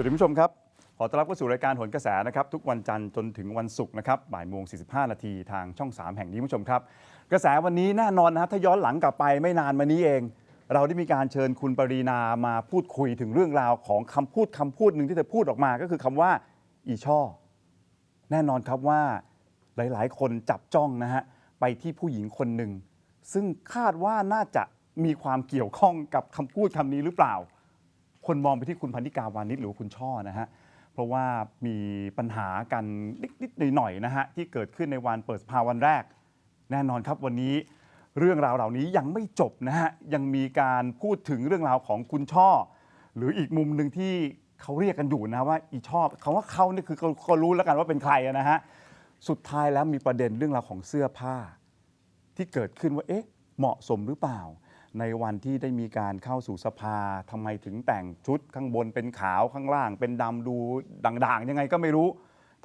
วัสดีผู้ชมครับ ขอต้อนรับเข้าสู่รายการหนกระแสนะครับ ทุกวันจันทร์จนถึงวันศุกร์นะครับบ่ายโมง 45 นาทีทางช่อง 3 แห่งนี้ผู้ชมครับ กระแสวันนี้แน่นอนนะฮะถ้าย้อนหลังกลับไปไม่นานมานี้เอง เราได้มีการเชิญคุณปรีนามาพูดคุยถึงเรื่องราวของคำพูดคำพูดหนึ่งที่เธอพูดออกมาก็คือคำว่า อีช่อ แน่นอนครับว่าหลาย ๆ คนจับจ้องนะฮะไปที่ผู้หญิงคนหนึ่งซึ่งคาดว่าน่าจะมีความเกี่ยวข้องกับคำพูดคำนี้หรือเปล่า คนมองไปที่คุณพันธิกาวานิชหรือว่าคุณช่อนะฮะเพราะว่ามีปัญหากันนิดๆหน่อยๆนะฮะที่เกิดขึ้นในวันเปิดสภาวันแรก แน่นอนครับวันนี้เรื่องราวเหล่านี้ยังไม่จบนะฮะยังมีการพูดถึงเรื่องราวของคุณช่อ หรืออีกมุมหนึ่งที่เขาเรียกกันอยู่นะว่าอีชอบคำว่าเขานี่คือเขารู้แล้วกันว่าเป็นใครนะฮะสุดท้ายแล้วมีประเด็นเรื่องราวของเสื้อผ้า ที่เกิดขึ้นว่าเอ๊ะเหมาะสมหรือเปล่า ในวันที่ได้มีการเข้าสู่สภาทำไมถึงแต่งชุดข้างบนเป็นขาวข้างล่าง เป็นดำดูด่างๆ ยังไงก็ไม่รู้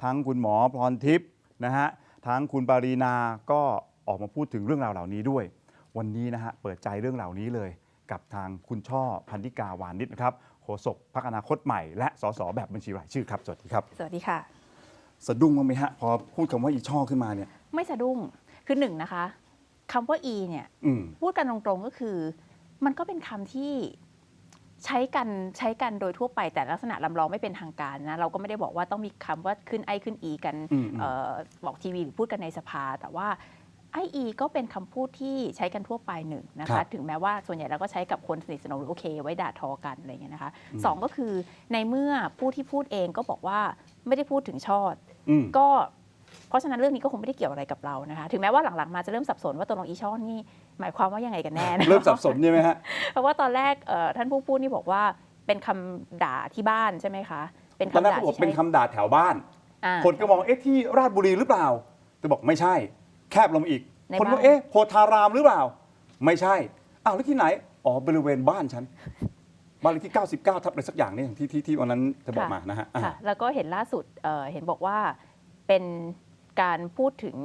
ทั้งคุณหมอพรทิพย์นะฮะทั้งคุณปารีนาก็ออกมาพูดถึงเรื่องราวเหล่านี้ด้วย วันนี้นะฮะเปิดใจเรื่องเหล่านี้เลย กับทางคุณช่อพันธิกาวานิชนะครับโฆษกพรรคอนาคตใหม่และสสแบบบัญชีรายชื่อครับสวัสดีครับ สวัสดีค่ะ สะดุ้งบ้างไหมฮะพอพูดคำว่าอีช่อขึ้นมาเนี่ย ไม่สะดุ้งคือหนึ่งนะคะ คำว่า e เนี่ยอืม พูดกันตรงๆก็คือ มันก็เป็นคำที่ใช้กันใช้กันโดยทั่วไปแต่ลักษณะลำลองไม่เป็นทางการนะเราก็ไม่ได้บอกว่าต้องมีคำว่าขึ้นไอขึ้น e กันอืมอืม เออบอกทีวีหรือพูดกันในสภา แต่ว่าไอ e ก็เป็นคำพูดที่ใช้กันทั่วไปหนึ่งนะครัคะ บ ถึงแม้ว่าส่วนใหญ่เราก็ใช้กับคนสนิทสนมหรือโอเค ไว้ด่าทอกันอะไรอย่างเงี้ยนะคะอืมสองก็คือในเมื่อผู้ที่พูดเองก็บอกว่าไม่ได้พูดถึงชอด อืม ก็ เพราะฉะนั้นเรื่องนี้ก็คงไม่ได้เกี่ยวอะไรกับเรานะคะ ถึงแม้ว่าหลังๆมาจะเริ่มสับสนว่าตัวลงอีช่อนี่หมายความว่ายังไงกันแน่นะเริ่มสับสนใช่ไหมฮะเพราะว่าตอนแรกเอ่อท่านผู้พูดนี่บอกว่าเป็นคำด่าที่บ้านใช่ไหมคะ เป็นตอนคำแรกด่าเขาบอกที่เป็นใช้คำด่าแถวบ้านอ่าคนก็มองเอ๊ะที่ราชบุรีหรือเปล่าแต่บอกไม่ใช่ แคบลงมาอีกในคนว่าบ้านเอ๊ะโพธารามหรือเปล่า ไม่ใช่อ้าวแล้วที่ไหนอ๋อบริเวณบ้านฉันบ้านเลขที่ 99 ทับอะไรสักอย่างเนี่ยที่ที่ที่วันนั้นเธอบอกมานะฮะอ่าค่ะแล้วก็เห็นล่าสุดเอ่อเห็นบอกว่าเป็น การพูดถึง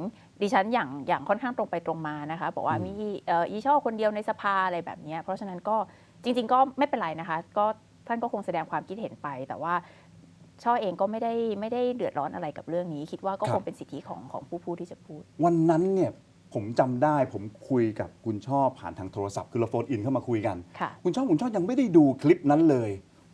ดิฉันอย่างอย่างค่อนข้างตรงไปตรงมานะคะ บอกว่าอืมมีเอ่ออีช่อคนเดียวในสภาอะไรแบบเนี้ยเพราะฉะนั้นก็จริง ๆ ก็ไม่เป็นไรนะคะ ก็ท่านก็คงแสดงความคิดเห็นไป แต่ว่าช่อเองก็ไม่ได้ไม่ได้เดือดร้อนอะไรกับเรื่องนี้ คิดว่าก็คงเป็นสิทธิของของผู้พูดที่จะพูด วันนั้นเนี่ยผมจำได้ผมคุยกับคุณชอบผ่านทางโทรศัพท์คือเราโฟนอินเข้ามาคุยกันค่ะคุณชอบคุณชอบยังไม่ได้ดูคลิปนั้นเลย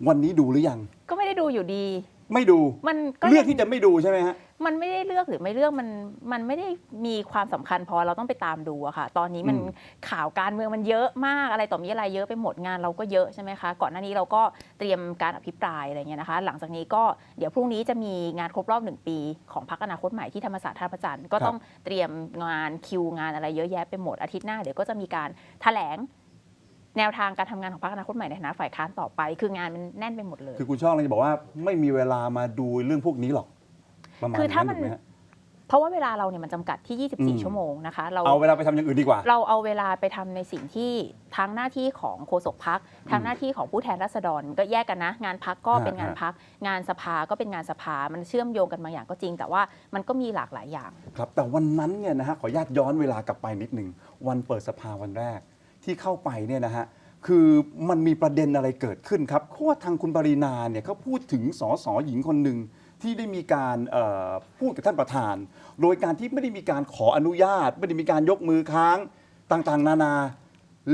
วันนี้ดูหรือยัง ก็ไม่ได้ดูอยู่ดี ไม่ดูมันก็เลือกยังที่จะไม่ดูใช่ไหมฮะมันไม่ได้เลือกหรือไม่เลือกมันมันไม่ได้มีความสำคัญพอเราต้องไปตามดูอะค่ะ ตอนนี้มันอืมข่าวการเมืองมันเยอะมากอะไรต่อมีอะไรเยอะไปหมดงานเราก็เยอะใช่ไหมคะก่อนหน้านี้เราก็เตรียมการอภิปรายอะไรเงี้ยนะคะ หลังจากนี้ก็เดี๋ยวพรุ่งนี้จะมีงานครบรอบหนึ่งปี ของพรรคอนาคตใหม่ที่ธรรมศาสตร์ท่าพระจันทร์ก็ต้องเตรียมงานคิวงานอะไรเยอะแยะไปหมดอาทิตย์หน้าเดี๋ยวก็จะมีการแถลง แนวทางการทำงานของพรรคอนาคตใหม่ในฐานะฝ่ายค้านต่อไป คืองานมันแน่นไปหมดเลย คือคุณชอบเลยจะบอกว่าไม่มีเวลามาดูเรื่องพวกนี้หรอกประมาณคือถ้ามันถูกไหฮะเพราะว่าเวลาเราเนี่ยมันจำกัดที่อืม24 ชั่วโมงนะคะ เราเอาเวลาไปทำอย่างอื่นดีกว่า เราเอาเวลาไปทำในสิ่งที่ทั้งหน้าที่ของโฆษกพักทั้งหน้าที่ของผู้แทนราษฎรก็แยกกันนะ งานพักก็ฮะเป็นงานพัก งานสภาก็เป็นงานสภา มันเชื่อมโยงกันบางอย่างก็จริง แต่ว่ามันก็มีหลากหลายอย่าง ครับ แต่วันนั้นเนี่ยนะฮะขออนุญาตย้อนเวลากลับไปนิดหนึ่งวันเปิดสภาวันแรก ที่เข้าไปเนี่ยนะฮะคือมันมีประเด็นอะไรเกิดขึ้นครับเพราะว่าทางคุณปรินาเนี่ยเขาพูดถึงสสหญิงคนหนึ่งที่ได้มีการเอ่อพูดกับท่านประธาน โดยการที่ไม่ได้มีการขออนุญาต ไม่ได้มีการยกมือค้างต่างๆ นานา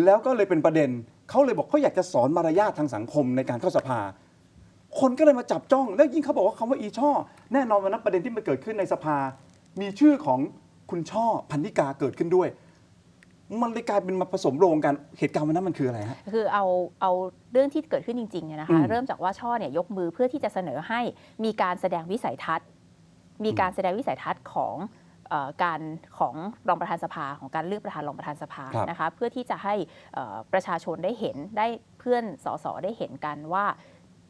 แล้วก็เลยเป็นประเด็นเขาเลยบอกเขาอยากจะสอนมารยาททางสังคมในการเข้าสภา คนก็เลยมาจับจ้อง แล้วยิ่งเขาบอกว่าคำว่าอีช่อ แน่นอนวันนั้นประเด็นที่มันเกิดขึ้นในสภา มีชื่อของคุณช่อพันธิกาเกิดขึ้นด้วย มันเลยกลายเป็นมาผสมโรงกันเหตุการณ์วันนั้นมันคืออะไรฮะ คือเอาเอาเรื่องที่เกิดขึ้นจริงๆเนี่ยนะอืคะมเริ่มจากว่าช่อเนี่ยยกมือเพื่อที่จะเสนอให้มีการแสดงวิสัยทัศน์ มีการแสดงวิสัยทัศน์ของเออการของรองประธานสภาของการเลือกประธานรองประธานสภาครับ นะคะเพื่อที่จะให้เอ่อประชาชนได้เห็นได้เพื่อนสสได้เห็นกันว่า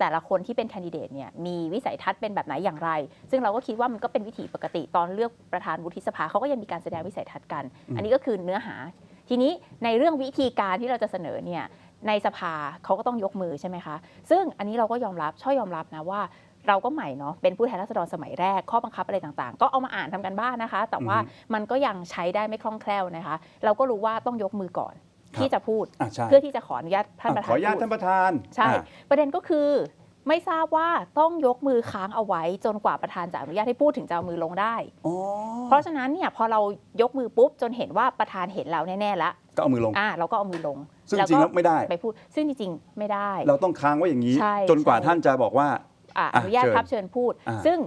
แต่ละคนที่เป็นแคนดิเดตเนี่ยมีวิสัยทัศน์เป็นแบบไหนอย่างไร ซึ่งเราก็คิดว่ามันก็เป็นวิถีปกติตอนเลือกประธานวุฒิสภาเขาก็ยังมีการแสดงวิสัยทัศน์กันอืมอันนี้ก็คือเนื้อหา ทีนี้ในเรื่องวิธีการที่เราจะเสนอเนี่ยในสภาเขาก็ต้องยกมือใช่ไหมคะ ซึ่งอันนี้เราก็ยอมรับช่อยยอมรับนะว่าเราก็ใหม่เนาะเป็นผู้แทนราษฎรสมัยแรกข้อบังคับอะไรต่างๆ ก็เอามาอ่านทำกันบ้านนะคะ แต่ว่าอือฮึมันก็ยังใช้ได้ไม่คล่องแคล่วนะคะ เราก็รู้ว่าต้องยกมือก่อนครับที่จะพูดอะใช่เพื่อที่จะขออนุญาตท่านประขธานออนุญาตพูดท่านประธาน ใช่อะประเด็นก็คือ ไม่ทราบว่าต้องยกมือค้างเอาไว้จนกว่าประธานจะอนุญาตให้พูดถึงจะเอามือลงได้อ๋อเพราะฉะนั้นเนี่ยพอเรายกมือปุ๊บจนเห็นว่าประธานเห็นเราแน่ๆแล้วก็เอามือลงอ่าเราก็เอามือลง ซึ่งจริงๆแล้วไม่ได้ไปพูด ซึ่งจริงๆไม่ได้ เราต้องค้างไว้อย่างนี้ใช่จนกว่าใช่ท่านจะบอกว่าอะออะนุญาตเชิญครับเชิญพูดอ่าซึ่ง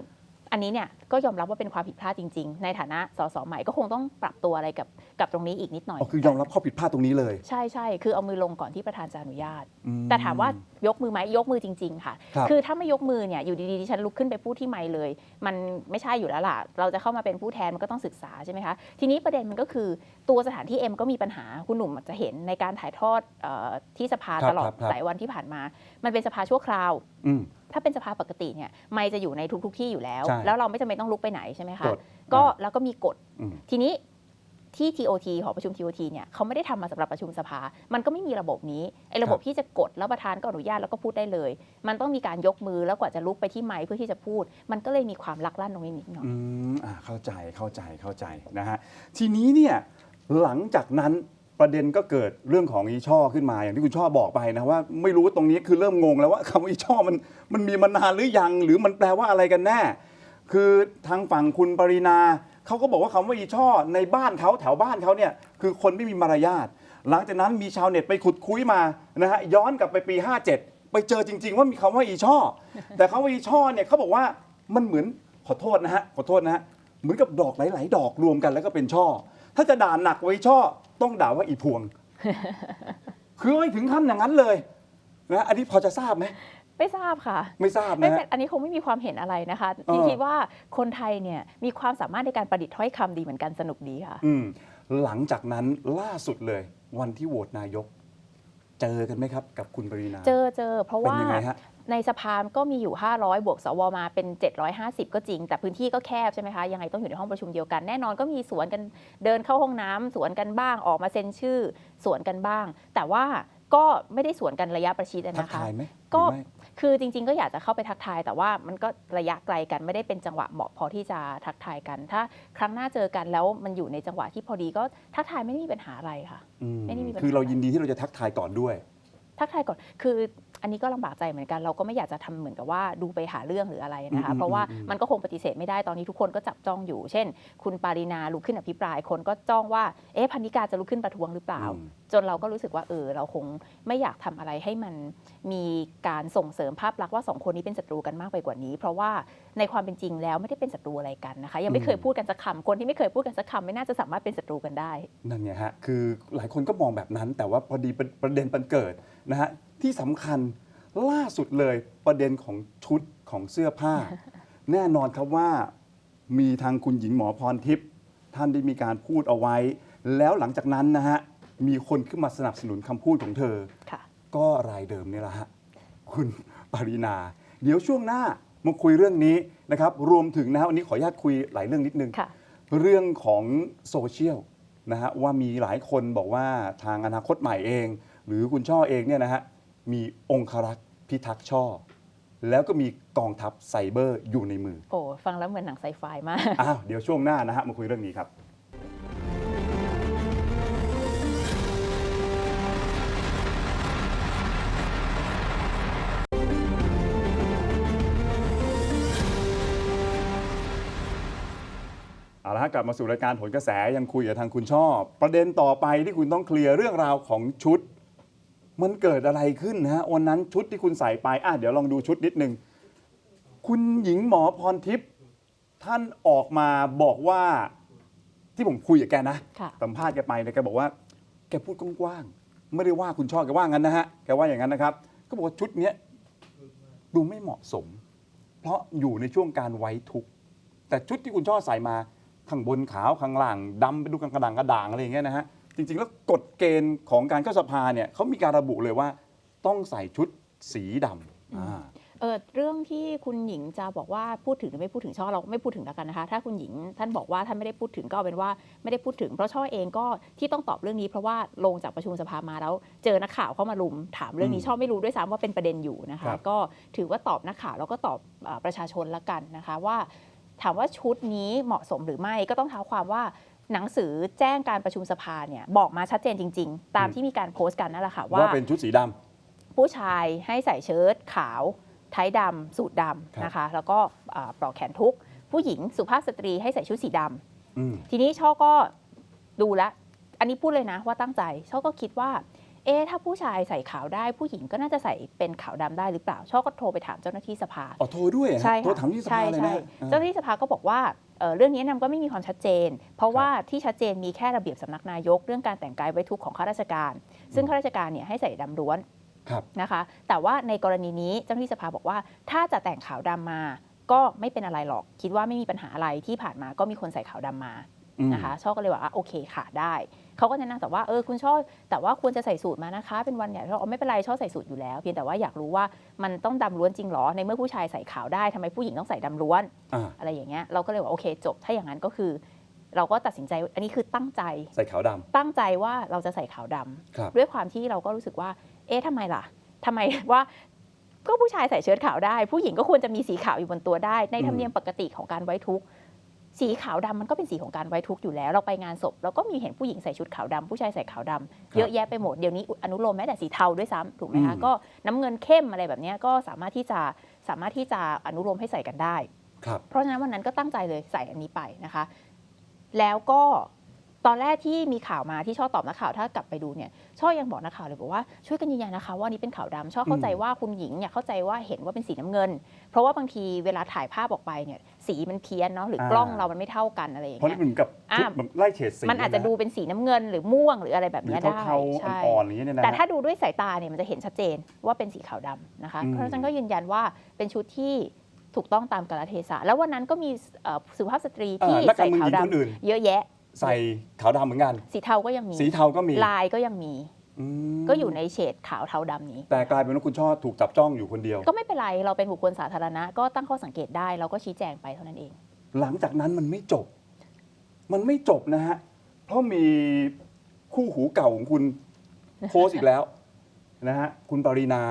อันนี้เนี่ย ก็ยอมรับว่าเป็นความผิดพลาดจริง ๆ ในฐานะสสใหม่ก็คงต้องปรับตัวอะไรกับกับตรงนี้อีกนิดหน่อย อ๋อคือยอมรับข้อผิดพลาดตรงนี้เลย ใช่ใช่คือเอามือลงก่อนที่ประธานจะอนุญาต อืม แต่ถามว่ายกมือไหมยกมือจริง ๆ ค่ะครับคือถ้าไม่ยกมือเนี่ยอยู่ดีๆดิฉันลุกขึ้นไปพูดที่ไมค์เลย มันไม่ใช่อยู่แล้วล่ะ เราจะเข้ามาเป็นผู้แทนมันก็ต้องศึกษาใช่ไหมคะทีนี้ประเด็นมันก็คือตัวสถานที่เอ็มก็มีปัญหาคุณหนุ่มอาจจะเห็นในการถ่ายทอดเออที่สภาครับตลอดครับครับ หลายวันที่ผ่านมา มันเป็นสภาชั่วคราว อืม ถ้าเป็นสภาปกติเนี่ยไมค์จะอยู่ในทุก ๆ ที่อยู่แล้ว ใช่แล้วเราไม่จำเป็นต้องลุกไปไหนใช่ไหมคะกฎก็แล้วก็มีกฎ อืม ทีนี้ที่ TOT หอประชุม TOT เนี่ยเขาไม่ได้ทำมาสำหรับประชุมสภา มันก็ไม่มีระบบนี้ไอ้ระบบที่จะกดแล้วประธานก็อนุญาตแล้วก็พูดได้เลย มันต้องมีการยกมือแล้วกว่าจะลุกไปที่ไมค์เพื่อที่จะพูด มันก็เลยมีความลักลั่นตรงนี้นิดหน่อย อืมอ่าเข้าใจเข้าใจเข้าใจนะฮะทีนี้เนี่ยหลังจากนั้น ประเด็นก็เกิดเรื่องของอีช่อขึ้นมาอย่างที่คุณช่อบอกไปนะว่าไม่รู้ว่าตรงนี้คือเริ่มงงแล้วว่าคำว่าอีช่อมันมันมีมานานหรือยัง หรือมันแปลว่าอะไรกันแน่ คือทางฝั่งคุณปรินาเขาก็บอกว่าคำว่าอีช่อในบ้านเขาแถวบ้านเขาเนี่ยคือคนไม่มีมารยาทหลังจากนั้นมีชาวเน็ตไปขุดคุ้ยมานะฮะย้อนกลับไปปี 57 ไปเจอจริง ๆ ว่ามีคำว่าอีช่อ แต่คำว่าอีช่อเนี่ยเขาบอกว่ามันเหมือนขอโทษนะฮะขอโทษนะฮะเหมือนกับดอกหลาย ๆ ดอกรวมกันแล้วก็เป็นช่อ ถ้าจะด่าหนักไว้ช่อ ต้องด่าว่าอีพวง คือไม่ถึงขั้นอย่างนั้นเลยนะอันนี้พอจะทราบไหมไม่ทราบค่ะ ไม่ทราบไม่นะเป็ฮะนอันนี้คงไม่มีความเห็นอะไรนะคะเออที่คิดว่าคนไทยเนี่ยมีความสามารถในการประดิษฐ์ถ้อยคำดีเหมือนกันสนุกดีค่ะอืมหลังจากนั้นล่าสุดเลย วันที่โหวตนายก เจอกันไหมครับ กับคุณปรินาเจอเจอเพราะเป็นว่ายังไงฮะ ในสภาก็มีอยู่ 500 บวกสวมาเป็น 750 ก็จริง แต่พื้นที่ก็แคบใช่ไหมคะ ยังไงต้องอยู่ในห้องประชุมเดียวกัน แน่นอนก็มีสวนกันเดินเข้าห้องน้ำสวนกันบ้างออกมาเซ็นชื่อ สวนกันบ้าง แต่ว่าก็ไม่ได้สวนกันระยะประชิดอะทักนะคะทายไหมก็หรือไม่คือจริง ๆ ก็อยากจะเข้าไปทักทาย แต่ว่ามันก็ระยะไกลกันไม่ได้เป็นจังหวะเหมาะพอที่จะทักทายกัน ถ้าครั้งหน้าเจอกันแล้วมันอยู่ในจังหวะที่พอดีก็ทักทายไม่ได้มีปัญหาอะไรค่ะอืมไม่ได้มีปัญหาคือเรายินดีที่เราจะทักทายก่อนด้วย ทักทายก่อนคืออันนี้ก็ลำบากใจเหมือนกันเราก็ไม่อยากจะทำเหมือนกับว่าดูไปหาเรื่องหรืออะไรนะคะอืมเพราะว่าอืมมันก็คงปฏิเสธไม่ได้ตอนนี้ทุกคนก็จับจ้องอยู่ เช่น คุณปารินาลุกขึ้นอภิปรายคนก็จ้องว่าเอ๊ะพันนิกาจะลุกขึ้นประท้วงหรือเปล่าอืมจนเราก็รู้สึกว่าเออเราคงไม่อยากทำอะไรให้มันมีการส่งเสริมภาพลักษณ์ว่าสองคนนี้เป็นศัตรูกันมากไปกว่านี้ เพราะว่า ในความเป็นจริงแล้วไม่ได้เป็นศัตรูอะไรกันนะคะ ยังไม่เคยพูดกันสักคำคนที่ไม่เคยพูดกันสักคำไม่น่าจะสามารถเป็นศัตรูกันได้ นั่นไงฮะคือหลายคนก็มองแบบนั้น แต่ว่าพอดีเป็นประเด็นปันเกิดนะฮะที่สำคัญล่าสุดเลยประเด็นของชุดของเสื้อผ้า แน่นอนครับว่ามีทางคุณหญิงหมอพรทิพย์ท่านได้มีการพูดเอาไว้ แล้วหลังจากนั้นนะฮะมีคนขึ้นมาสนับสนุนคำพูดของเธอค่ะก็รายเดิมนี่แหละฮะคุณปรินา เดี๋ยวช่วงหน้า มาคุยเรื่องนี้นะครับรวมถึงนะฮะวันนี้ขออนุญาตคุยหลายเรื่องนิดนึง ค่ะเรื่องของโซเชียลนะฮะว่ามีหลายคนบอกว่าทางอนาคตใหม่เอง หรือคุณช่อเองเนี่ยนะฮะมีองครักษ์พิทักษ์ช่อ แล้วก็มีกองทัพไซเบอร์อยู่ในมือโอ้ฟังแล้วเหมือนหนังไซไฟมาก อ้าวเดี๋ยวช่วงหน้านะฮะมาคุยเรื่องนี้ครับ เอาละฮะกลับมาสู่รายการผลกระแสยังคุยกับทางคุณชอบประเด็นต่อไปที่คุณต้องเคลียร์เรื่องราวของชุด มันเกิดอะไรขึ้นนะฮะวันนั้นชุดที่คุณใส่ไปอะเดี๋ยวลองดูชุดนิดนึงคุณหญิงหมอพรทิพย์ท่านออกมาบอกว่าที่ผมคุยกับแกนะค่ะ สัมภาษณ์แกไปเนี่ยแกบอกว่า แกพูดกว้างๆไม่ได้ว่าคุณชอบแกว่างั้นนะฮะแกว่าอย่างนั้นนะครับ ก็บอกว่าชุดเนี้ยดูไม่เหมาะสม เพราะอยู่ในช่วงการไว้ทุกข์แต่ชุดที่คุณช่อใส่มา ข้างบนขาวข้างล่างดำไปดูกระด่างกระด่างอะไรอย่างเงี้ยนะฮะจริงๆแล้วกฎเกณฑ์ของการเข้าสภาเนี่ยเขามีการระบุเลยว่าต้องใส่ชุดสีดำอ่า เออเรื่องที่คุณหญิงจะบอกว่าพูดถึงหรือไม่พูดถึงช่อเราไม่พูดถึงแล้วกันนะคะ ถ้าคุณหญิงท่านบอกว่าท่านไม่ได้พูดถึงก็เอาเป็นว่าไม่ได้พูดถึงเพราะช่อเองก็ที่ต้องตอบเรื่องนี้เพราะว่าลงจากประชุมสภามาแล้ว เจอนักข่าวเข้ามาลุมถามเรื่องนี้อืมช่อไม่รู้ด้วยซ้ำว่าเป็นประเด็นอยู่นะครัคะบก็ถือว่าตอบนักข่าวแล้วก็ตอบเอ่อประชาชนละกันนะคะว่า ถามว่าชุดนี้เหมาะสมหรือไม่ก็ต้องเท้าความว่าหนังสือแจ้งการประชุมสภาเนี่ยบอกมาชัดเจนจริง ๆ ตามที่มีการโพสต์กันนั่นแหละค่ะว่าว่าเป็นชุดสีดำผู้ชายให้ใส่เชิ้ตขาวไทยดำสูทดำนะคะ แล้วก็อ่าปลอกแขนทุก ผู้หญิงสุภาพสตรีให้ใส่ชุดสีดำอืมทีนี้ช่อก็ดูแลวอันนี้พูดเลยนะว่าตั้งใจช่อก็คิดว่า เอ๊ะถ้าผู้ชายใส่ขาวได้ผู้หญิงก็น่าจะใส่เป็นขาวดำได้หรือเปล่าช่อก็โทรไปถามเจ้าหน้าที่สภาอ๋อโทรด้วยฮะใช่โทรค่ะถามที่สใช่ภาเลยใช่นะอ่าเจ้าหน้าที่สภาก็บอกว่าเอ่อเรื่องนี้นำก็ไม่มีความชัดเจน เพราะว่าที่ชัดเจนมีแค่ระเบียบสำนักนายก เรื่องการแต่งกายไว้ทุกข์ของข้าราชการ ซึ่งข้าราชการเนี่ยให้ใส่ดำล้วนครับนะคะ แต่ว่าในกรณีนี้เจ้าหน้าที่สภาบอกว่า ถ้าจะแต่งขาวดำมาก็ไม่เป็นอะไรหรอก คิดว่าไม่มีปัญหาอะไรที่ผ่านมาก็มีคนใส่ขาวดำมาอืมนะคะช่อก็เลยว่าอะโอเคค่ะได้ เขาก็แนะนำแต่ว่าเออคุณช่อแต่ว่าควรจะใส่สูตรมานะคะ เป็นวันเนี่ยช่อบอกไม่เป็นไรช่อใส่สูตรอยู่แล้ว เพียงแต่ว่าอยากรู้ว่ามันต้องดำล้วนจริงเหรอในเมื่อผู้ชายใส่ขาวได้ทำไมผู้หญิงต้องใส่ดำล้วนอ่าอะไรอย่างเงี้ยเราก็เลยว่าโอเคจบ ถ้าอย่างนั้นก็คือ เราก็ตัดสินใจอันนี้คือตั้งใจใส่ขาวดตั้งใจว่าเราจะใส่ขาวดำครับด้วยความที่เราก็รู้สึกว่า เอ๊ะทำไมล่ะทำไมว่าก็ผู้ชายใส่เชิ้ตขาวได้ ผู้หญิงก็ควรจะมีสีขาวอยู่บนตัวได้ ในธรรมเนียมปกติของการไว้ทุกข์ สีขาวดำมันก็เป็นสีของการไว้ทุกข์อยู่แล้ว เราไปงานศพเราก็มีเห็นผู้หญิงใส่ชุดขาวดำผู้ชายใส่ขาวดำเยอะแยะไปหมดเดี๋ยวนี้อนุโลมแม้แต่สีเทาด้วยซ้ำถูกไหมคะอืมก็น้ำเงินเข้มอะไรแบบเนี้ยก็สามารถที่จะสามารถที่จะอนุโลมให้ใส่กันได้ำครับเพราะฉะนั้นวันนั้นก็ตั้งใจเลยใส่อันนี้ไปนะคะ แล้วก็ตอนแรกที่มีข่าวมาที่ช่อตอบนักข่าวถ้ากลับไปดูเนี่ยช่อยังบอกนักข่าวเลยบอกว่าช่วยกันยืนยันนะคะว่านี่เป็นขาวดำช่อเข้าใจว่าคุณหญิงเนี่ยเข้าใจว่าเห็นว่าเป็นสีน้ำเงิน เพราะว่าบางทีเวลาถ่ายภาพออกไปเนี่ย สีมันเพี้ยนเนาะหรืออ่ากล้องเรามันไม่เท่ากันอะไรอย่างเพราะเงี้นี่ยเหมือนกับอ่าชุดแบบไล่เฉดสีมันอาจจะดูเป็นสีน้ำเงินหรือม่วงหรืออะไรแบบหรือเนี้ยได้เทาใช่ๆอ่อนๆอย่างนี้เนี่ยนะ แต่ถ้าดูด้วยสายตาเนี่ยมันจะเห็นชัดเจนว่าเป็นสีขาวดำนะคะ อืม เพราะฉะนั้นก็ยืนยันว่าเป็นชุดที่ถูกต้องตามกาลเทศะ แล้ววันนั้นก็มีเอ่อสุภาพสตรีเอที่อนักกาใส่รเมืองขาหวญิงคนอื่นดำเยอะแยะ ใส่ขาวดำเหมือนกัน สีเทาก็ยังมี สีเทาก็มี ลายก็ยังมีอืม ก็อยู่ในเฉดขาวเทาดำนี้ แต่กลายเป็นว่าคุณช่อถูกจับจ้องอยู่คนเดียว ก็ไม่เป็นไรเราเป็นบุคคลสาธารณะ ก็ตั้งข้อสังเกตได้เราก็ชี้แจงไปเท่านั้นเอง หลังจากนั้นมันไม่จบ มันไม่จบนะฮะ เพราะมีคู่หูเก่าของคุณโพสต์อีกแล้วนะฮะคุณปรินา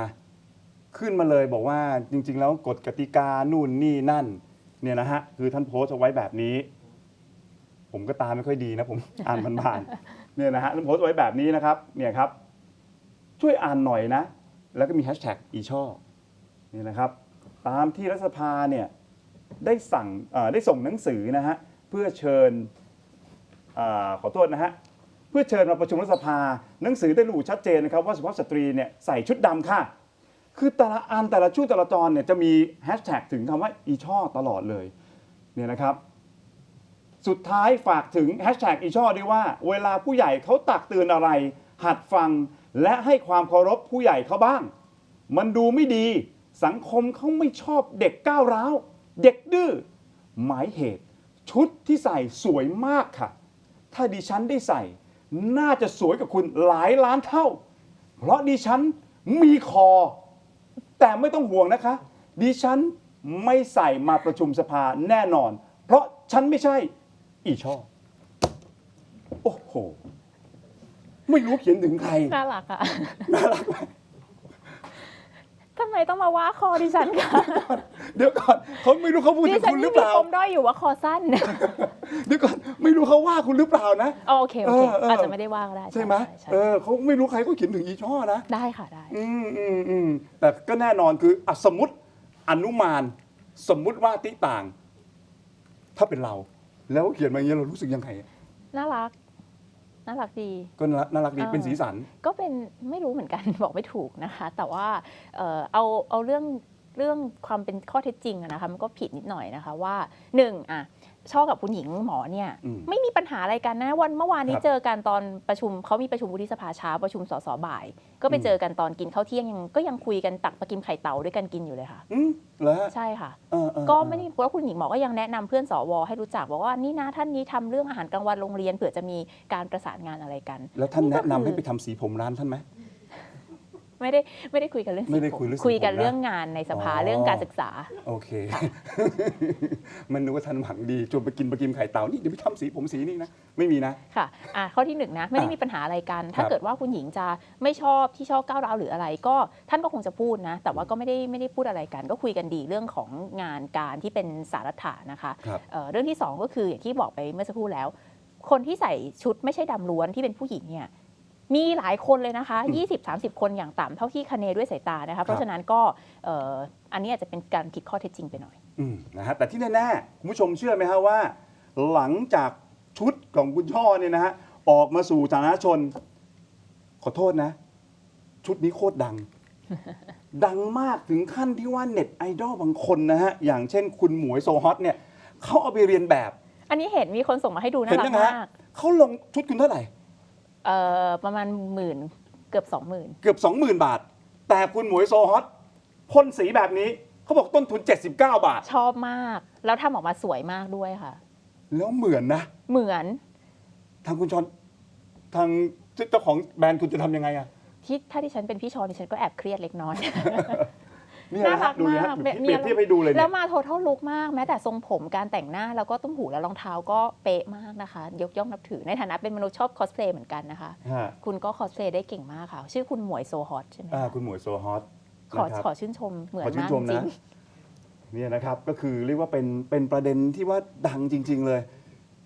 ขึ้นมาเลยบอกว่าจริง ๆ แล้วกฎกติกานู่นนี่นั่นเนี่ยนะฮะคือท่านโพสต์เอาไว้แบบนี้ ผมก็ตามไม่ค่อยดีนะผมอ่านผ่านๆ เนี่ยนะฮะท่านโพสต์ไว้แบบนี้นะครับเนี่ยครับช่วยอ่านหน่อยนะ แล้วก็มีแฮชแท็กอีช่อนี่นะครับ ตามที่รัฐสภาเนี่ยได้สั่งได้ส่งหนังสือนะฮะเพื่อเชิญอขอโทษนะฮะเพื่อเชิญมาประชุมรัฐสภา หนังสือได้ระบุชัดเจนนะครับว่าสุภาพสตรีเนี่ยใส่ชุดดำค่ะ คือแต่ละอันแต่ละช่วงแต่ละตอนเนี่ยจะมีแฮชแท็กถึงคำว่าอีช่อตลอดเลยเนี่ยนะครับ สุดท้ายฝากถึงแฮชแท็กอีช่อด้วยว่า เวลาผู้ใหญ่เขาตักเตือนอะไร หัดฟังและให้ความเคารพผู้ใหญ่เขาบ้าง มันดูไม่ดี สังคมเขาไม่ชอบเด็กก้าวร้าว เด็กดื้อหมายเหตุ ชุดที่ใส่สวยมากค่ะ ถ้าดิฉันได้ใส่ น่าจะสวยกับคุณหลายล้านเท่า เพราะดิฉันมีคอ แต่ไม่ต้องห่วงนะคะ ดิฉันไม่ใส่มาประชุมสภาแน่นอน เพราะฉันไม่ใช่ อีช่อ โอ้โห ไม่รู้เขียนถึงใคร น่ารักอะทำไมต้องมาว่าคอดิฉันคะเดี๋ยวก่อนเขาไม่รู้เขาพูดดิถึงฉันคุณหไม่รือมีเปล่า ปมด้อยอยู่ว่าคอสั้น เดี๋ยวก่อนไม่รู้เขาว่าคุณหรือเปล่านะ อ๋อโอเค โอเค เออเอออ อาจจะไม่ได้ว่าก็ได้ใช่ไหมใช่เออเขาไม่รู้ใครเขาเขียนถึงอีช่อนะ ได้ค่ะ ได้ อืมอืมอืมแต่ก็แน่นอนคืออะสมมติอนุมาน สมมุติว่าติต่าง ถ้าเป็นเรา แล้วเขียนมาอย่างนี้ยเรารู้สึกยังไงน่ารัก น่ารักดี ก็น่าน่ารักดีเออ เป็นสีสัน ก็เป็นไม่รู้เหมือนกัน บอกไม่ถูกนะคะ แต่ว่าเอ่อเอาเอาเรื่องเรื่องความเป็นข้อเท็จจริงอะนะคะมันก็ผิดนิดหน่อยนะคะว่าหนึ่งอะช่อกับคุณหญิงหมอเนี่ยอืมไม่มีปัญหาอะไรกันนะวันเมื่อวานนี้ครับเจอกันตอนประชุมเขามีประชุมวุฒิสภาเช้าประชุมสสบ่าย ก็ไปอืม เจอกันตอนกินข้าวเที่ยงยังก็ยังคุยกันตักปลากิมไข่เต่าด้วยกันกินอยู่เลยค่ะ อืม เหรอฮะใช่ค่ะเออเออก็ไม่ได้แล้วคุณหญิงหมอก็ยังแนะนำเพื่อนสวให้รู้จักบอกว่านี่นะท่านนี้ทำเรื่องอาหารกลางวันโรงเรียนเผื่อจะมีการประสานงานอะไรกัน แล้วท่านนี่ก็แนะนำคือให้ไปทำสีผมร้านท่านไหม ไม่ได้ไม่ได้คุยกันเรื่องไม่ได้สีผคุยเรื่องสีคุยกันผมนะ เรื่องงานในสภาอ๋อเรื่องการศึกษา โอเค มันนึกว่าท่านหวังดีชวนไปกินไปกินไข่เต่านี่เดี๋ยวไปทำสีผมสีนี่นะไม่มีนะ ค่ะอะ ข้อที่หนึ่งนะ ไม่ได้อะมีปัญหาอะไรกันคถ้ารับเกิดว่าคุณหญิงจะไม่ชอบที่ชอบก้าวร้าวหรืออะไร ก็ท่านก็คงจะพูดนะ แต่ว่าก็ไม่ได้ไม่ได้พูดอะไรกัน ก็คุยกันดีเรื่องของงานการที่เป็นสารัฐานะคะครับเอ่อเรื่องที่สองก็คืออย่างที่บอกไปเมื่อสักครู่แล้ว คนที่ใส่ชุดไม่ใช่ดำล้วนที่เป็นผู้หญิงเนี่ย มีหลายคนเลยนะคะ 20-30 คนอย่างต่ำเท่าที่คะเนด้วยสายตานะคะ เพราะฉะนั้นก็เอ่ออันนี้อาจจะเป็นการคิดข้อเท็จจริงไปหน่อยอืมนะฮะแต่ที่แน่ๆคุณผู้ชมเชื่อไหมฮะว่า หลังจากชุดของคุณช่อเนี่ยนะฮะออกมาสู่สาธารณชน ขอโทษนะ ชุดนี้โคตรดัง ดังมากถึงขั้นที่ว่าเน็ตไอดอลบางคนนะฮะอย่างเช่นคุณหมวยโซฮอตเนี่ยเขาเอาไปเรียนแบบ อันนี้เห็นมีคนส่งมาให้ดูน่าเห็นรัยักงฮะมากเขาลงชุดคุณเท่าไหร่ เอ่อประมาณหมื่นเกือบสองหมื่นเกือบ 20,000 บาท แต่คุณหมวยโซฮอตพ่นสีแบบนี้เขาบอกต้นทุน 79 บาท ชอบมาก แล้วทำออกมาสวยมากด้วยค่ะ แล้วเหมือนนะ เหมือนทางคุณชอนทางเจ้าของแบรนด์คุณจะทำยังไงอะ ที่ถ้าที่ฉันเป็นพี่ชอนดิฉันก็แอบเครียดเล็กน้อย เนี่ยน่านะรัฮะกดูนะฮะมากเปรียบเทียบให้ดูเลยแล้เนี่วยมาโท t a l ลุกมากแม้แต่ทรงผมการแต่งหน้าแล้วก็ตุ้มหูและรองเท้าก็เป๊ะมากนะคะ ยกย่องนับถือในฐานะเป็นมนุษย์ชอบคอสเพลย์เหมือนกันนะคะ ฮะคุณก็คอสเพลย์ได้เก่งมากค่ะ ชื่อคุณหมวยโซฮอตใช่ไหมอ่าคะคุณหมวยโซฮอตขอนะครับ ขอชื่นชมเหมือนขอชื่นมากชมจรินะ ง เนี่ยนะครับก็คือเรียกว่าเป็นเป็นประเด็นที่ว่าดังจริง ๆเลย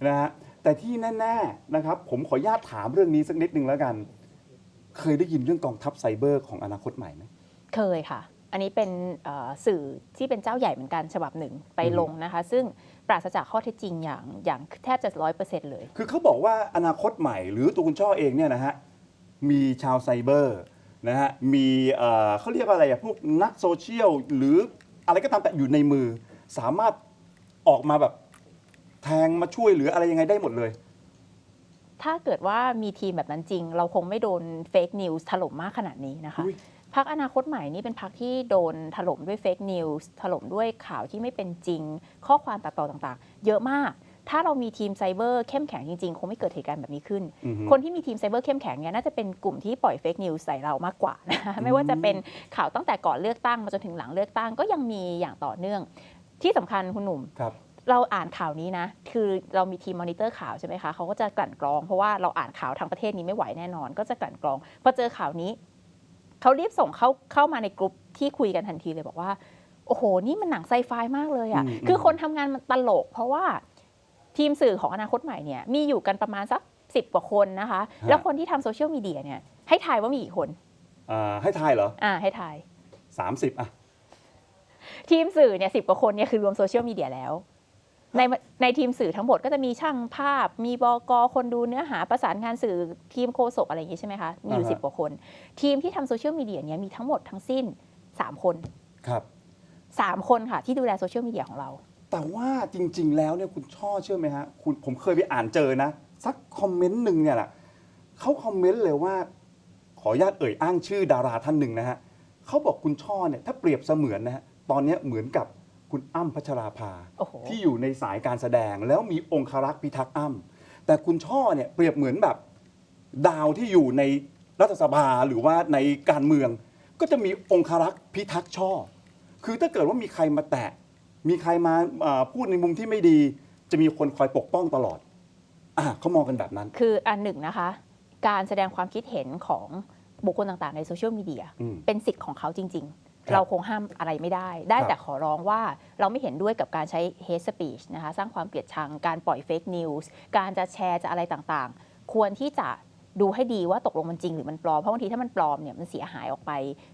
นะฮะแต่ที่แน่ๆนะครับ ผมขออนุญาตถามเรื่องนี้สักนิดนึงแล้วกัน เคยได้ยินเรื่องกองทัพไซเบอร์ของอนาคตใหม่ไหมเคยค่ะ อันนี้เป็นเอ่อสื่อที่เป็นเจ้าใหญ่เหมือนกันฉบับหนึ่งไปอือฮึลงนะคะ ซึ่งปราศจากข้อเท็จจริงอย่างอย่างแทบจะร้อยเปอร์เซ็นต์เลย คือเขาบอกว่าอนาคตใหม่หรือตัวคุณช่อเองเนี่ยนะฮะมีชาวไซเบอร์นะฮะมีเอ่อเขาเรียกว่าอะไรอะพวกนักโซเชียลหรืออะไรก็ตามแต่อยู่ในมือ สามารถออกมาแบบแทงมาช่วยหรืออะไรยังไงได้หมดเลยถ้าเกิดว่ามีทีมแบบนั้นจริง เราคงไม่โดนเฟกนิวส์ถล่มมากขนาดนี้นะคะอุ๊ย พักอนาคตใหม่นี่เป็นพักที่โดนถล่มด้วยเฟกนิวส์ถล่มด้วยข่าวที่ไม่เป็นจริง ข้อความตัดต่อต่างๆ เยอะมาก ถ้าเรามีทีมไซเบอร์เข้มแข็งจริงๆ คงไม่เกิดเหตุการณ์แบบนี้ขึ้นอือฮึคนที่มีทีมไซเบอร์เข้มแข็งเนี่ยน่าจะเป็นกลุ่มที่ปล่อยเฟกนิวส์ใส่เรามากกว่านะคะไม่ว่าจะเป็นข่าวตั้งแต่ก่อนเลือกตั้งมาจนถึงหลังเลือกตั้งก็ยังมีอย่างต่อเนื่อง ที่สำคัญคุณหนุ่มครับเราอ่านข่าวนี้นะ คือเรามีทีมมอนิเตอร์ข่าวใช่ไหมคะเขาก็จะกลั่นกรอง เพราะว่าเราอ่านข่าวทางประเทศนี้ไม่ไหวแน่นอน ก็จะกลั่นกรอง พอเจอข่าวนี้ เขารีบส่งเข้าเข้ามาในกลุ่มที่คุยกันทันทีเลยบอกว่า โอ้โห นี่มันหนังไซไฟมากเลยอะ่ะอืมคือคนทำงานมันตลก เพราะว่าทีมสื่อของอนาคตใหม่เนี่ยมีอยู่กันประมาณสักสิบกว่าคนนะคะ แล้วคนที่ทำโซเชียลมีเดียเนี่ยให้ทายว่ามีกี่คนอ่าให้ทายเหรอ อ่า ให้ทาย30อะ ทีมสื่อเนี่ยสิบกว่าคนเนี่ยคือรวมโซเชียลมีเดียแล้ว ในในทีมสื่อทั้งหมดก็จะมีช่างภาพ มีบกคนดูเนื้อหาประสานงานสื่อทีมโฆษกอะไรอย่างงี้ใช่ไหมคะ มีอยู่อ่าฮะสิบกว่าคน ทีมที่ทำโซเชียลมีเดียเนี่ยมีทั้งหมดทั้งสิ้น 3 คนครับ3คนค่ะ ที่ดูแลโซเชียลมีเดียของเรา แต่ว่าจริง ๆ แล้วเนี่ยคุณช่อเชื่อไหมฮะคุณผมเคยไปอ่านเจอนะ สักคอมเมนต์หนึ่งเนี่ยแหละเขาคอมเมนต์เลยว่า ขออนุญาตเอ่ยอ้างชื่อดาราท่านหนึ่งนะฮะเขาบอกคุณช่อเนี่ยถ้าเปรียบเสมือนนะฮะตอนเนี้ยเหมือนกับ คุณอ้ำพัชราภาโอ้โหที่อยู่ในสายการแสดง แล้วมีองครักษ์พิทักษ์อ้ำแต่คุณช่อเนี่ยเปรียบเหมือนแบบ ดาวที่อยู่ในรัฐสภาหรือว่าในการเมือง ก็จะมีองครักษ์พิทักษ์ช่อ คือถ้าเกิดว่ามีใครมาแตะ มีใครมาเอ่อพูดในมุมที่ไม่ดี จะมีคนคอยปกป้องตลอดอะเขามองกันแบบนั้น คืออันหนึ่งนะคะ การแสดงความคิดเห็นของบุคคลต่างๆในโซเชียลมีเดียอืมเป็นสิทธิ์ของเขาจริงครับๆ เราคงห้ามอะไรไม่ได้ ได้ครับแต่ขอร้องว่าเราไม่เห็นด้วยกับการใช้ hate speech นะคะสร้างความเกลียดชังการปล่อย fake news การจะแชร์จะอะไรต่างๆ ควรที่จะดูให้ดีว่าตกลงมันจริงหรือมันปลอม เพราะบางทีถ้ามันปลอมเนี่ยมันเสียหายออกไป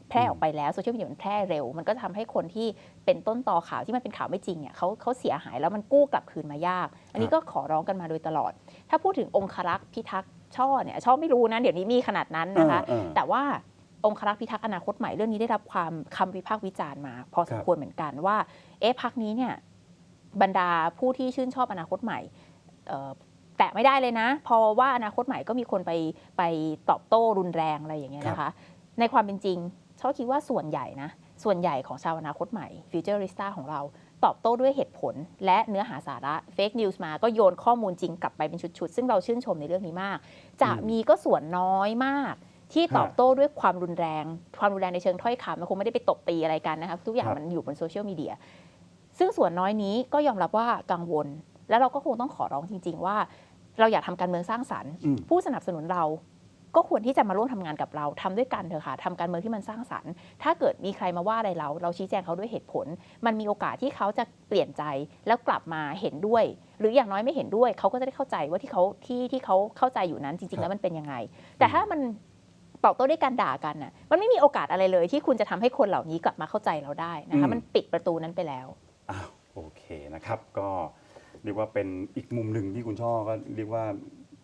แพร่ออกไปแล้วโซเชียลมีเดียมันแพร่เร็ว มันก็ทำให้คนที่เป็นต้นตอข่าวที่มันเป็นข่าวไม่จริงเนี่ยเขาเขาเสียหายแล้วมันกู้กลับคืนมายาก อันนี้ก็ขอร้องกันมาโดยตลอด ถ้าพูดถึงองครักษ์พิทักษ์ช่อเนี่ยช่อไม่รู้นะเดี๋ยวนี้มีขนาดนั้นนะคะเออเออแต่ว่า องครักษ์พิทักษ์อนาคตใหม่เรื่องนี้ได้รับความคำวิพากษ์วิจารณ์มา พอสมควรเหมือนกันว่า เอ๊ะพักนี้เนี่ยบรรดาผู้ที่ชื่นชอบอนาคตใหม่แตะไม่ได้เลยนะ พอว่าอนาคตใหม่ก็มีคนไปไปตอบโต้รุนแรงอะไรอย่างเงี้ยนะคะ ในความเป็นจริงชอบคิดว่าส่วนใหญ่นะ ส่วนใหญ่ของชาวอนาคตใหม่ฟิวเจอริสตาของเราตอบโต้ด้วยเหตุผล และเนื้อหาสาระเฟกนิวส์มาก็โยนข้อมูลจริงกลับไปเป็นชุดๆ ซึ่งเราชื่นชมในเรื่องนี้มาก จะมีก็ส่วนน้อยมาก ที่ฮะตอบโต้ด้วยความรุนแรง ความรุนแรงในเชิงถ้อยคำมันคงไม่ได้ไปตบตีอะไรกันนะคะทุกอย่างครับมันอยู่บนโซเชียลมีเดียซึ่งส่วนน้อยนี้ก็ยอมรับว่ากังวล แล้วเราก็คงต้องขอร้องจริง ๆ ว่า เราอยากทำการเมืองสร้างสรรค์อืมผู้สนับสนุนเราก็ควรที่จะมาร่วมทำงานกับเราทำด้วยกันเถอะค่ะทำการเมืองที่มันสร้างสรรค์ ถ้าเกิดมีใครมาว่าอะไรเรา เราชี้แจงเขาด้วยเหตุผล มันมีโอกาสที่เขาจะเปลี่ยนใจแล้วกลับมาเห็นด้วย หรืออย่างน้อยไม่เห็นด้วย เขาก็จะได้เข้าใจว่าที่เขาที่ที่เขาเข้าใจอยู่นั้นจริง ๆ แล้วมันเป็นยังไง แต่ถ้ามัน ตอบโต้ด้วยการด่ากันน่ะมันไม่มีโอกาสอะไรเลย ที่คุณจะทำให้คนเหล่านี้กลับมาเข้าใจเราได้นะคะอืมมันปิดประตูนั้นไปแล้วอ้าวโอเคนะครับก็เรียกว่าเป็นอีกมุมหนึ่งที่คุณช่อก็เรียกว่า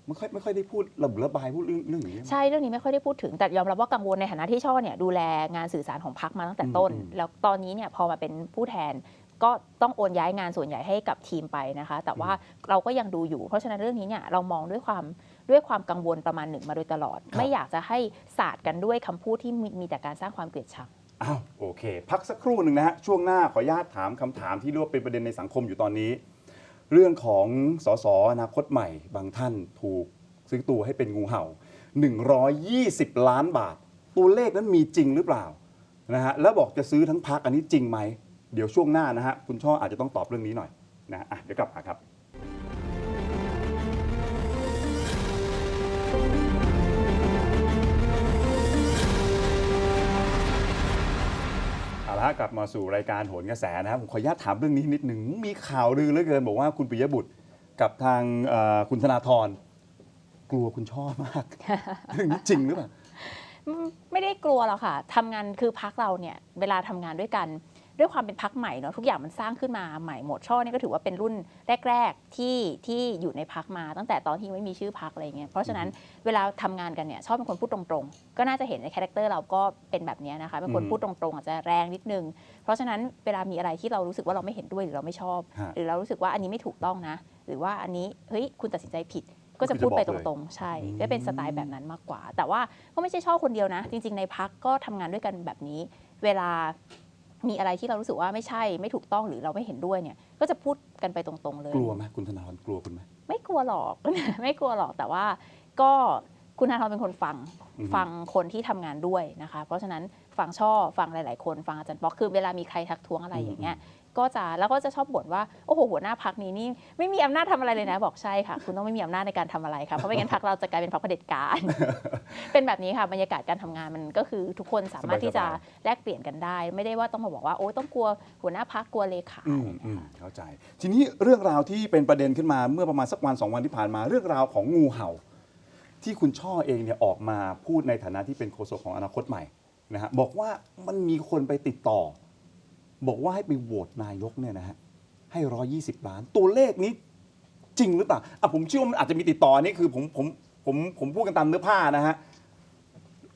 ไม่ค่อยไม่ค่อยได้พูดระเบิดระบายพูดเรื่องเรื่องอย่างนี้ใช่เรื่องนี้ไม่ค่อยได้พูดถึงแต่ยอมรับว่ากังวลในฐานะที่ช่อเนี่ยดูแลงานสื่อสารของพรรคมาตั้งแต่ต้นอืมอืมแล้วตอนนี้เนี่ยพอมาเป็นผู้แทนก็ต้องโอนย้ายงานส่วนใหญ่ให้กับทีมไปนะคะ แต่ว่าเราก็ยังดูอยู่ เพราะฉะนั้นเรื่องนี้เนี่ยเรามองด้วยความ ด้วยความกังวลประมาณหนึ่งมาโดยตลอด ไม่อยากจะให้ศาสตร์กันด้วยคำพูดที่มีมีแต่การสร้างความเกลียดชังอ้าวโอเค พักสักครู่หนึ่งนะฮะช่วงหน้าขออนุญาตถามคำถามที่เรียกว่าเป็นประเด็นในสังคมอยู่ตอนนี้ เรื่องของสสอนาคตใหม่ บางท่านถูกซื้อตัวให้เป็นงูเห่า 120 ล้านบาท ตัวเลขนั้นมีจริงหรือเปล่านะฮะแล้วบอกจะซื้อทั้งพักอันนี้จริงไหมเดี๋ยวช่วงหน้านะฮะคุณช่ออาจจะต้องตอบเรื่องนี้หน่อยนะฮะอะเดี๋ยวกลับมาครับ ละฮะกลับมาสู่รายการโหนกระแสนะครับผมขออนุญาตถามเรื่องนี้นิดหนึ่งมีข่าวลือเหลือเกินบอกว่าคุณปิยบุตรกับทางเอ่อคุณธนาธรกลัวคุณช่อมากเรื่องนี้จริงหรือเปล่าอืมไม่ได้กลัวหรอกค่ะทำงานคือพักเราเนี่ย เวลาทำงานด้วยกัน ด้วยความเป็นพักใหม่เนาะทุกอย่างมันสร้างขึ้นมาใหม่หมดช่อนี่ก็ถือว่าเป็นรุ่นแรก ๆที่ที่อยู่ในพักมาตั้งแต่ตอนที่ยังไม่มีชื่อพักอะไรเงี้ยเพราะฉะนั้นเวลาทำงานกันเนี่ยชอบเป็นคนพูดตรงๆ ก็น่าจะเห็นในคาแรคเตอร์เราก็เป็นแบบเนี้ยนะคะเป็นคนอืมพูดตรงๆอาจจะแรงนิดนึง เพราะฉะนั้นเวลามีอะไรที่เรารู้สึกว่าเราไม่เห็นด้วยหรือเราไม่ชอบฮะหรือเรารู้สึกว่าอันนี้ไม่ถูกต้องนะ หรือว่าอันนี้เฮ้ยคุณตัดสินใจผิดก็จะพูดไปตรงๆ ใช่อืมก็เป็นสไตล์แบบนั้นมากกว่า แต่ว่าก็ไม่ใช่ชอบคนเดียวนะ จริง ๆ ในพักก็ทำงานด้วยกันแบบนี้ เวลา มีอะไรที่เรารู้สึกว่าไม่ใช่ไม่ถูกต้องหรือเราไม่เห็นด้วยเนี่ย ก็จะพูดกันไปตรงๆเลย กลัวไหมคุณธนาธรกลัวคุณไหมไม่กลัวหรอก ไม่กลัวหรอกแต่ว่าก็คุณธนาธรเป็นคนฟังอือฮึฟังคนที่ทำงานด้วยนะคะ เพราะฉะนั้นฟังช่อฟังหลาย ๆ คนฟังอาจารย์ป๊อกคือเวลามีใครทักท้วงอะไรอย่างเงี้ย ก็จะแล้วก็จะชอบบ่นว่าโอ้โหหัวหน้าพักนี้นี่ไม่มีอำนาจทำอะไรเลยนะ บอกใช่ค่ะ คุณต้องไม่มีอำนาจในการทำอะไรค่ะเพราะไม่งั้นพักเราจะกลายเป็นพักเผด็จการ เป็นแบบนี้ค่ะบรรยากาศการทำงานมันก็คือทุกคนสามารถที่จะแลกเปลี่ยนกันได้ ไม่ได้ว่าต้องมาบอกว่าโอ้ต้องกลัวหัวหน้าพักกลัวเลขาอือะไรมอย่างอืเงี้ยมค่ะเข้าใจ ทีนี้เรื่องราวที่เป็นประเด็นขึ้นมาเมื่อประมาณสักวันสองวันที่ผ่านมาเรื่องราวของงูเห่า ที่คุณช่อเองเนี่ยออกมาพูดในฐานะที่เป็นโฆษกของอนาคตใหม่นะฮะบอกว่ามันมีคนไปติดต่อ บอกว่าให้ไปโหวตนายกเนี่ยนะฮะให้ร้อยี่สิบล้าน ตัวเลขนี้จริงหรือเปล่าอะผมเชื่อว่ามันอาจจะมีติดต่อนี่คือผมผมผมผมพูดกันตามเนื้อผ้านะฮะ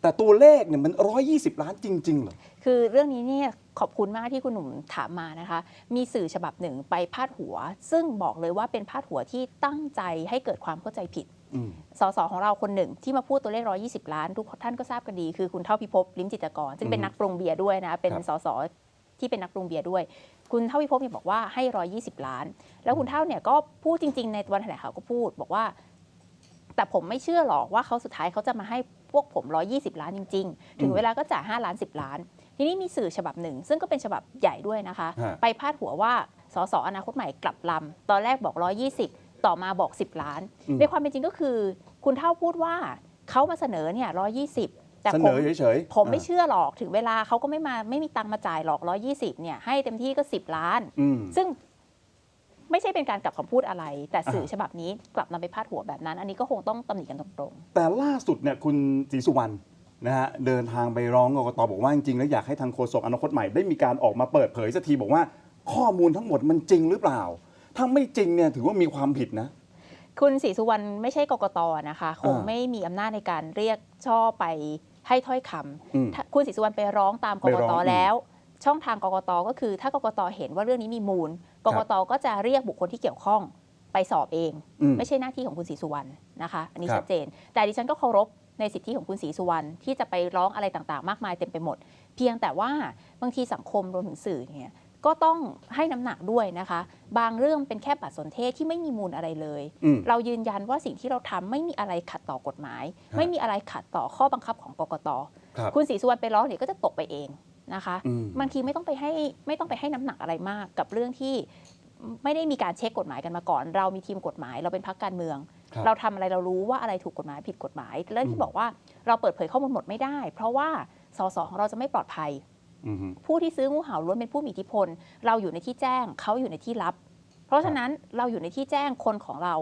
แต่ตัวเลขเนี่ยมันร้อยี่สิบล้านจริงๆเหรอคือเรื่องนี้เนี่ยขอบคุณมากที่คุณหนุ่มถามมานะคะ มีสื่อฉบับหนึ่งไปพาดหัว ซึ่งบอกเลยว่าเป็นพาดหัวที่ตั้งใจให้เกิดความเข้าใจผิดอืมสสของเราคนหนึ่งที่มาพูดตัวเลข 120 ล้าน ทุกท่านก็ทราบกันดี คือคุณเท่าพิภพลิ้มจิตรกร ซึ่งเป็นอืมนักปรุงเบียร์ด้วยนะ เป็นครับสส ที่เป็นนักปรุงเบียร์ด้วย คุณเท่าพิภพเนี่ยบอกว่าให้ 120 ล้าน แล้วคุณเท่าเนี่ยก็พูดจริง ๆ ในวันแถลงข่าวก็พูดบอกว่า แต่ผมไม่เชื่อหรอกว่าเขาสุดท้ายเขาจะมาให้พวกผม 120 ล้านจริง ๆ ถึงอืมเวลาก็จ่าย5ล้าน 10 ล้าน ทีนี้มีสื่อฉบับหนึ่ง ซึ่งก็เป็นฉบับใหญ่ด้วยนะคะฮะไปพาดหัวว่าสสอนาคตใหม่กลับลำตอนแรกบอก 120 ต่อมาบอก 10 ล้านอืมในความเป็นจริงก็คือ คุณเท่าพูดว่าเขามาเสนอเนี่ย120 แต่เสผนมอเฉยๆผมไม่อ่าเชื่อหรอกถึงเวลาเขาก็ไม่มาไม่มีตังค์มาจ่ายหรอก 120 เนี่ย ให้เต็มที่ก็ 10 ล้านอืมซึ่งไม่ใช่เป็นการกลับคำพูดอะไร แต่สื่ออ่าฉบับนี้กลับนำไปพาดหัวแบบนั้น อันนี้ก็คงต้องตำหนิกันตรงแต่ล่าสุดเนี่ยคุณศรีสุวรรณนะฮะเดินทางไปร้องกกตบอกว่าจริงๆแล้วอยากให้ทางโฆษกอนาคตใหม่ได้มีการออกมาเปิดเผยสักทีบอกว่าข้อมูลทั้งหมดมันจริงหรือเปล่า ถ้าไม่จริงเนี่ยถือว่ามีความผิดนะๆคุณศรีสุวรรณไม่ใช่กกตนะคะ คงอ่าไม่มีอำนาจในการเรียกช่อไป ให้ถ้อยคำอืมถ้าคุณศรีสุวรรณไปร้องตามกไปกร้ตองแล้ว ช่องทางกกตก็คือ ถ้ากกตเห็นว่าเรื่องนี้มีมูล กกตก็จะเรียกบุคคลที่เกี่ยวข้องไปสอบเองอืมไม่ใช่หน้าที่ของคุณศรีสุวรรณนะคะอันนี้ครับชัดเจน แต่ดิฉันก็เคารพในสิทธิของคุณศรีสุวรรณที่จะไปร้องอะไรต่างๆ มากมายเต็มไปหมด เพียงแต่ว่าบางทีสังคมรวมถึงสื่อเนี่ย ก็ต้องให้น้ำหนักด้วยนะคะ บางเรื่องเป็นแค่บัตรสนเทศที่ไม่มีมูลอะไรเลย อืม เรายืนยันว่าสิ่งที่เราทำไม่มีอะไรขัดต่อกฎหมาย ฮะ ไม่มีอะไรขัดต่อข้อบังคับของกกต ครับ คุณศรีสุวรรณไปร้องเดี๋ยวก็จะตกไปเองนะคะ อืม บางทีไม่ต้องไปให้ไม่ต้องไปให้น้ำหนักอะไรมาก กับเรื่องที่ไม่ได้มีการเช็คกฎหมายกันมาก่อน เรามีทีมกฎหมาย เราเป็นพักการเมือง ครับ เราทำอะไรเรารู้ว่าอะไรถูกกฎหมายผิดกฎหมาย แล้วอืที่มบอกว่าเราเปิดเผยข้อมูลหมดไม่ได้ เพราะว่าสสของเราจะไม่ปลอดภัยอืมฮึ ผู้ที่ซื้องูเห่าล้วนเป็นผู้มีอิทธิพล เราอยู่ในที่แจ้งเขาอยู่ในที่ลับ เพราะฉะนั้นเราอยู่ในที่แจ้งคนของเรา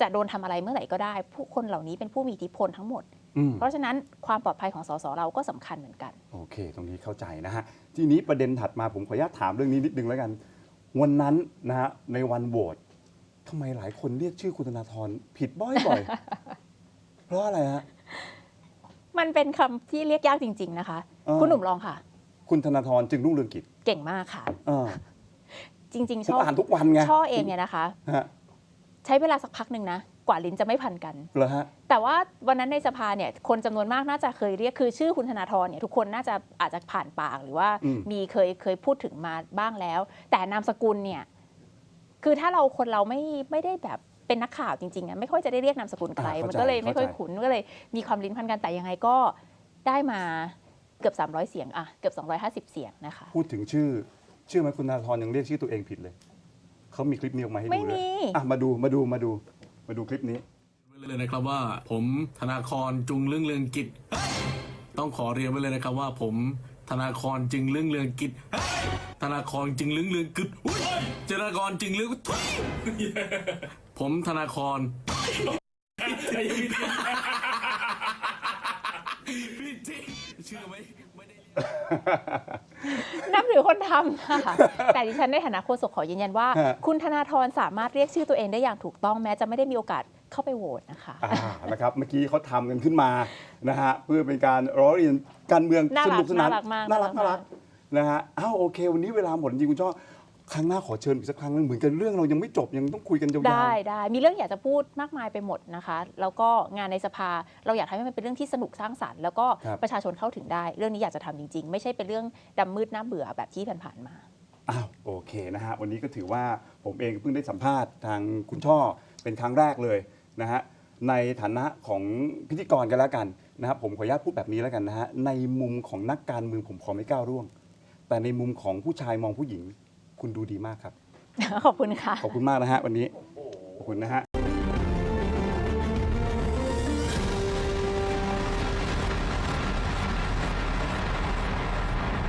จะโดนทำอะไรเมื่อไหร่ก็ได้ ผู้คนเหล่านี้เป็นผู้มีอิทธิพลทั้งหมดอืมเพราะฉะนั้นความปลอดภัยของสสเราก็สำคัญเหมือนกัน โอเค ตรงนี้เข้าใจนะฮะทีนี้ประเด็นถัดมาผมขออนุญาตถามเรื่องนี้นิดนึงแล้วกัน วันนั้นนะฮะในวันโหวตทำไมหลายคนเรียกชื่อคุณธนาธรผิดบ่อยๆเพราะอะไรฮะมันเป็นคำที่เรียกยากจริง ๆ นะคะเออคุณหนุ่มลองค่ะ คุณธนาธรจึงรุ่งเรืองกิจเก่งมากค่ะเออจริงๆผชมอบอ่านทุกวันไงช่อเองเนี่ยนะคะ ฮะใช้เวลาสักพักหนึ่งนะ กว่าลิ้นจะไม่พันกัน เหรอฮะ แต่ว่าวันนั้นในสภาเนี่ยคนจำนวนมากน่าจะเคยเรียกคือชื่อคุณธนาธรเนี่ยทุกคนน่าจะอาจจะผ่านปากหรือว่าอืม มีเคยเคยพูดถึงมาบ้างแล้ว แต่นามสกุลเนี่ยคือถ้าเราคนเราไม่ไม่ได้แบบเป็นนักข่าวจริงๆอะไม่ค่อยจะได้เรียกนามสกุลใครอ่าเข้าใจมันก็เลยไม่ค่อยเข้าใจ คุ้นก็เลยมีความลิ้นพันกันแต่ยังไงก็ได้มา เกือบ 300 เสียงอะเกือบ 250 เสียงนะคะ พูดถึงชื่อชื่อไหมคุณธนาธรยังเรียกชื่อตัวเองผิดเลย เขามีคลิปนี้ออกมาให้ดูไม่เลยมีอะมาดูมาดูมาดูมาดูคลิปนี้ ไว้เลยนะครับว่าผมธนาครจุงเรื่องเรืองกิจ ต้องขอเรียนไว้เลยนะครับว่าผมธนาครจึงเรื่องเรืองกิจ ธนาครจึงเรื่องเรืองกิจอุ๊ยธนาครจึงเรื่องทุยผมธนาครพี่จิ๊กเชื่อไหมไม่ได้นับถือคนทำค่ะ แต่ดิฉันในฐานะโฆษกขอยืนยันว่าฮะคุณธนาธรสามารถเรียกชื่อตัวเองได้อย่างถูกต้องแม้จะไม่ได้มีโอกาสเข้าไปโหวตนะคะอ่านะครับ เมื่อกี้เขาทำกันขึ้นมานะฮะเพื่อเป็นการร้องเรียนการเมืองน่าสรักนุกสนานน่ารักมากน่ารักน่าน่ารัรักกนะฮะอ้าวโอเค วันนี้เวลาหมดจริงคุณช่อ ครั้งหน้าขอเชิญอีกสักครั้งนึงเหมือนกันเรื่องเรายังไม่จบยังต้องคุยกันยาวๆได้ได้มีเรื่องอยากจะพูดมากมายไปหมดนะคะ แล้วก็งานในสภาเราอยากให้มันเป็นเรื่องที่สนุกสร้างสรรค์แล้วก็ครับประชาชนเข้าถึงได้ เรื่องนี้อยากจะทำจริง ๆ ไม่ใช่เป็นเรื่องดำมืดน่าเบื่อแบบที่ผ่านๆมาอ้าวโอเคนะฮะวันนี้ก็ถือว่าผมเองเพิ่งได้สัมภาษณ์ทางคุณช่อเป็นครั้งแรกเลยนะฮะในฐานะของพิธีกรกันแล้วกันนะครับผมขออนุญาตพูดแบบนี้แล้วกันนะฮะในมุมของนักการเมืองผมขอไม่ก้าวร่วง แต่ในมุมของผู้ชายมองผู้หญิง คุณดูดีมากครับ ขอบคุณค่ะ ขอบคุณมากนะฮะวันนี้ ขอบคุณนะฮะ